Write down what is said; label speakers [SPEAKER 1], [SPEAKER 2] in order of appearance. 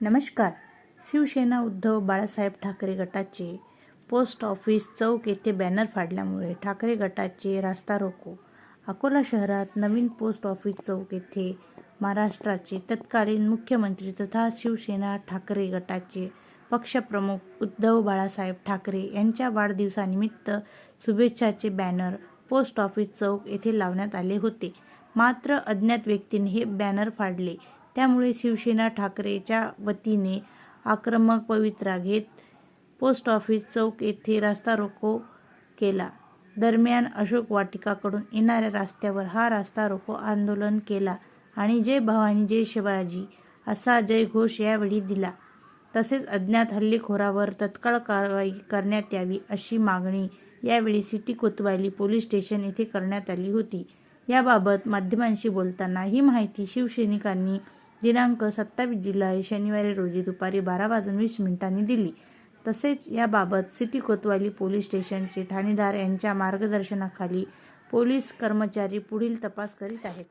[SPEAKER 1] नमस्कार. शिवसेना उद्धव बाळासाहेब ठाकरे गटाचे post office चौक येथे बॅनर फाडल्यामुळे ठाकरे गटाचे रास्ता रोको. अकोला शहरात नवीन पोस्ट ऑफिस चौक येथे महाराष्ट्राचे तत्कालीन मुख्यमंत्री तथा शिवसेना ठाकरे गटाचे पक्षप्रमुख उद्धव बाळासाहेब ठाकरे यांच्या वाढदिवसानिमित्त शुभेच्छाचे बॅनर पोस्ट ऑफिस चौक येथे लावण्यात आले होते. मात्र अज्ञात व्यक्तीने हे बॅनर फाडले. त्यामुळे शिवसेना ठाकरेच्या वतीने आक्रमक पवित्रा घेत पोस्ट ऑफिस चौक येथे रास्ता रोको केला. दरम्यान अशोक वाटिकाकडून येणाऱ्या रस्त्यावर हा रास्ता रोको आंदोलन केला आणि जय भवानी जय शिवाजी असा जयघोष यावेळी दिला. तसेच अज्ञात हल्लेखोरावर तत्काळ कारवाई करण्यात यावी अशी मागणी यावेळी सिटी कोतवाली पोलीस स्टेशन येथे करण्यात आली होती. याबाबत माध्यमांशी बोलताना ही माहिती शिवसैनिकांनी दिनांक सत्तावीस जुलै शनिवारी रोजी दुपारी बारा वाजून वीस मिनिटांनी दिली तसेच याबाबत सिटी कोतवाली पोलीस स्टेशनचे ठाणेदार यांच्या मार्गदर्शनाखाली पोलीस कर्मचारी पुढील तपास करीत आहेत.